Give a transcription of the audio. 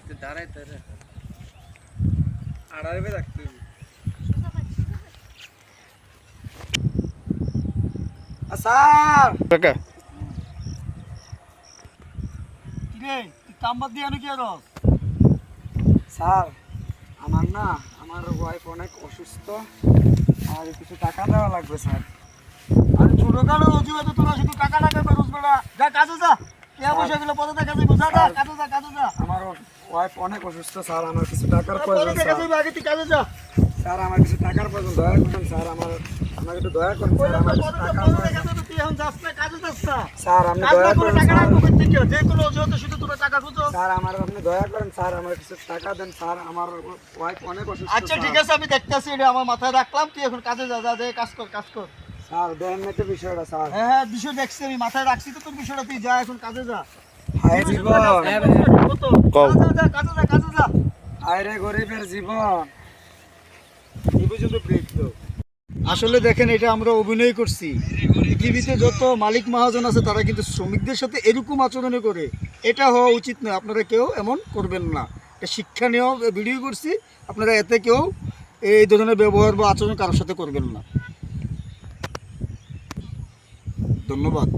তুই দাঁড়াই আড়াইবে রাখতে স্যার! কাকা। কিরে তুই কাম্বার দিয়ে আনো আর স্যার আমার না আমার ওয়াইফ অনেক অসুস্থ আর কিছু টাকা দেওয়া লাগবে স্যার। আরে ছোট কালো অজুহাতে তোরা শুধু টাকা টাকা বেরোস বেড়া যা কাজে যা। কে পয়সা গুলো দেখা যা কাজে যা কাজে যা। আমার ওয়াইফ অনেক অসুস্থ স্যার আমার কিছু টাকার প্রয়োজন স্যার। আমার কিছু টাকার প্রয়োজন দয়া করুন স্যার আমার আমাকে একটু দয়া করুন স্যার আমার কিছু টাকার স্যার আপনি দয়া আমার আপনি দয়া করেন স্যার আমার কিছু টাকা দেন স্যার আমার ওয়াইফ অনেক অসুস্থ আচ্ছা ঠিক আছে আমি দেখতেছি এটা আমার মাথায় রাখলাম তুই এখন কাজে যা যা যে কাজ কর কাজ কর। স্যার দেন না তো বিষয়টা স্যার। হ্যাঁ হ্যাঁ বিষয় দেখছি আমি মাথায় রাখছি তো তোর বিষয়টা তুই যা এখন কাজে যা। হায় জীবন। কও। গরিবের জীবন। আসলে দেখেন এটা আমরা অভিনয় করছি। পৃথিবীতে যত মালিক মহাজন আছে তারা কিন্তু শ্রমিকদের সাথে এরকম আচরণ করে। এটা হওয়া উচিত নয় আপনারা কেউ এমন করবেন না। এটা শিক্ষণীয় ভিডিও করছি। আপনারা এতে কেউ এই ধরনের ব্যবহার বা আচরণ কারোর সাথে করবেন না। ধন্যবাদ।